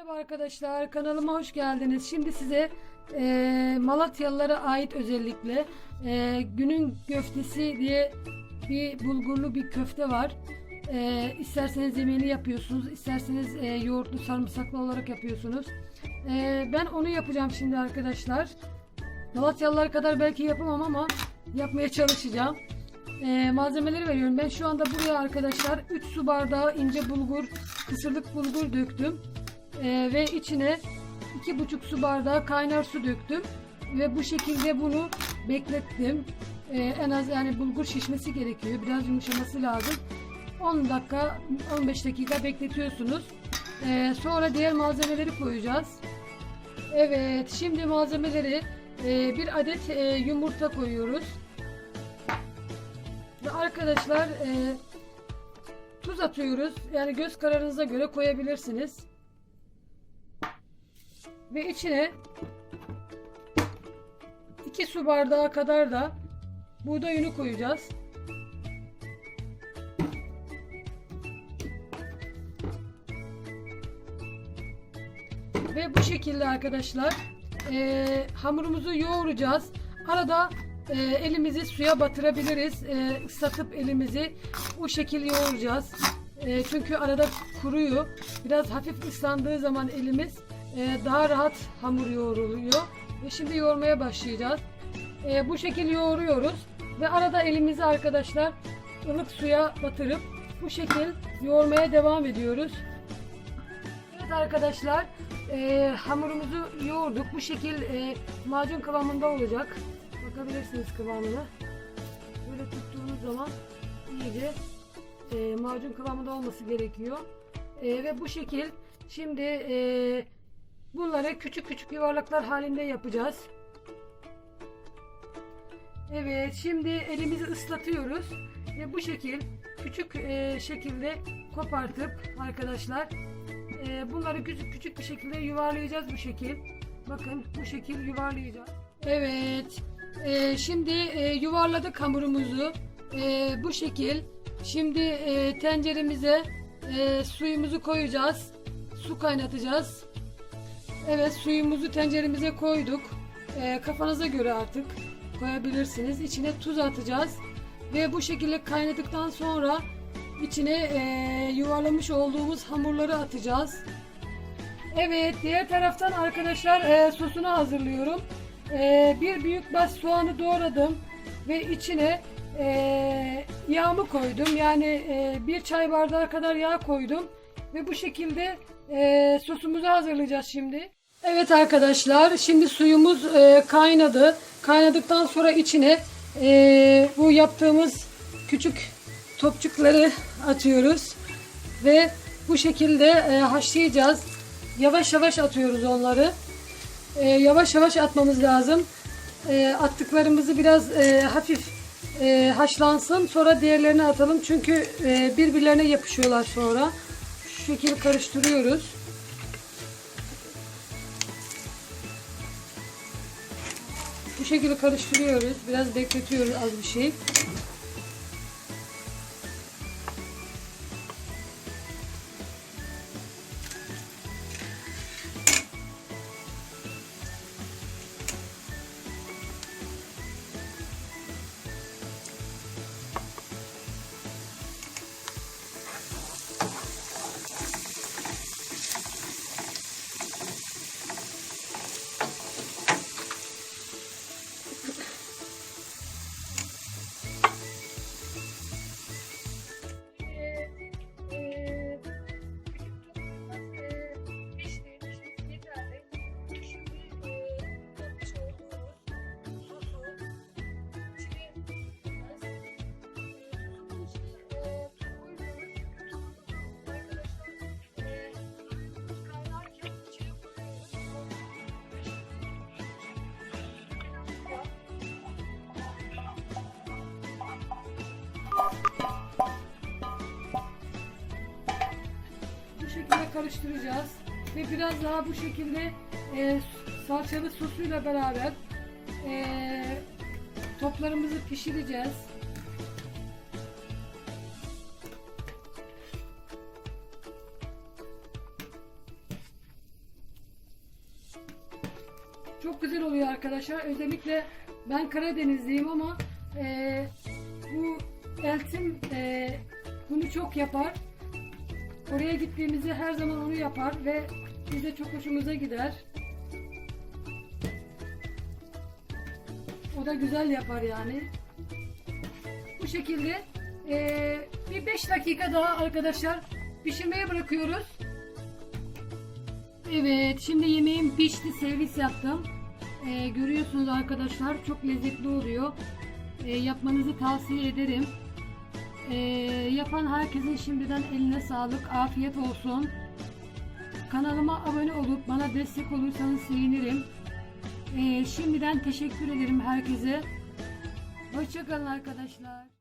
Merhaba arkadaşlar, kanalıma hoş geldiniz. Şimdi size e, Malatyalılara ait özellikle e, günün köftesi diye bir bulgurlu bir köfte var. E, isterseniz yemeğini yapıyorsunuz, isterseniz e, yoğurtlu sarımsaklı olarak yapıyorsunuz. E, ben onu yapacağım şimdi arkadaşlar. Malatyalılar kadar belki yapamam ama yapmaya çalışacağım. E, malzemeleri veriyorum. Ben şu anda buraya arkadaşlar 3 su bardağı ince bulgur, kısırlık bulgur döktüm. Ee, ve içine iki buçuk su bardağı kaynar su döktüm ve bu şekilde bunu beklettim. Ee, en az yani bulgur şişmesi gerekiyor. Biraz yumuşaması lazım. 10 dakika 15 dakika bekletiyorsunuz. Ee, sonra diğer malzemeleri koyacağız. Evet şimdi malzemeleri e, bir adet e, yumurta koyuyoruz. Ve arkadaşlar e, tuz atıyoruz. Yani göz kararınıza göre koyabilirsiniz ve içine 2 su bardağı kadar da buğday unu koyacağız. Ve bu şekilde arkadaşlar e, hamurumuzu yoğuracağız. Arada e, elimizi suya batırabiliriz. E, ıslatıp elimizi bu şekilde yoğuracağız. E, çünkü arada kuruyor. Biraz hafif ıslandığı zaman elimiz daha rahat hamur yoğruluyor. Ve şimdi yoğurmaya başlayacağız. E, bu şekilde yoğuruyoruz. Ve arada elimizi arkadaşlar ılık suya batırıp bu şekil yoğurmaya devam ediyoruz. Evet arkadaşlar e, hamurumuzu yoğurduk. Bu şekil macun kıvamında olacak. Bakabilirsiniz kıvamına. Böyle tuttuğunuz zaman iyice e, macun kıvamında olması gerekiyor. E, ve bu şekil şimdi e, bunları küçük küçük yuvarlaklar halinde yapacağız. Evet şimdi elimizi ıslatıyoruz ve bu şekil küçük e, şekilde kopartıp arkadaşlar e, bunları küçük küçük bir şekilde yuvarlayacağız bu şekil. Bakın bu şekil yuvarlayacağız. Evet e, şimdi e, yuvarladık hamurumuzu e, bu şekil. Şimdi e, tenceremize e, suyumuzu koyacağız. Su kaynatacağız. Evet suyumuzu tenceremize koyduk. E, kafanıza göre artık koyabilirsiniz. İçine tuz atacağız. Ve bu şekilde kaynadıktan sonra içine e, yuvarlamış olduğumuz hamurları atacağız. Evet diğer taraftan arkadaşlar e, sosunu hazırlıyorum. E, bir büyük baş soğanı doğradım ve içine e, yağımı koydum. Yani e, bir çay bardağı kadar yağ koydum ve bu şekilde e, sosumuzu hazırlayacağız şimdi. Evet arkadaşlar şimdi suyumuz e, kaynadı. Kaynadıktan sonra içine e, bu yaptığımız küçük topçukları atıyoruz ve bu şekilde e, haşlayacağız. Yavaş yavaş atıyoruz onları. E, yavaş yavaş atmamız lazım. E, attıklarımızı biraz e, hafif e, haşlansın. Sonra diğerlerini atalım. Çünkü e, birbirlerine yapışıyorlar sonra. Şu şekilde karıştırıyoruz. Bu şekilde karıştırıyoruz. Biraz bekletiyoruz az bir şey. Karıştıracağız ve biraz daha bu şekilde e, salçalı sosuyla beraber e, toplarımızı pişireceğiz. Çok güzel oluyor arkadaşlar. Özellikle ben Karadenizliyim ama e, bu eltim e, bunu çok yapar. Oraya gittiğimizde her zaman onu yapar ve bize çok hoşumuza gider. O da güzel yapar yani. Bu şekilde eee, bir 5 dakika daha arkadaşlar pişirmeye bırakıyoruz. Evet şimdi yemeğim pişti servis yaptım. Eee, görüyorsunuz arkadaşlar çok lezzetli oluyor. Eee, yapmanızı tavsiye ederim. Eee, yapan herkesin şimdiden eline sağlık, afiyet olsun. Kanalıma abone olup bana destek olursanız sevinirim. Eee, şimdiden teşekkür ederim herkese. Hoşçakalın arkadaşlar.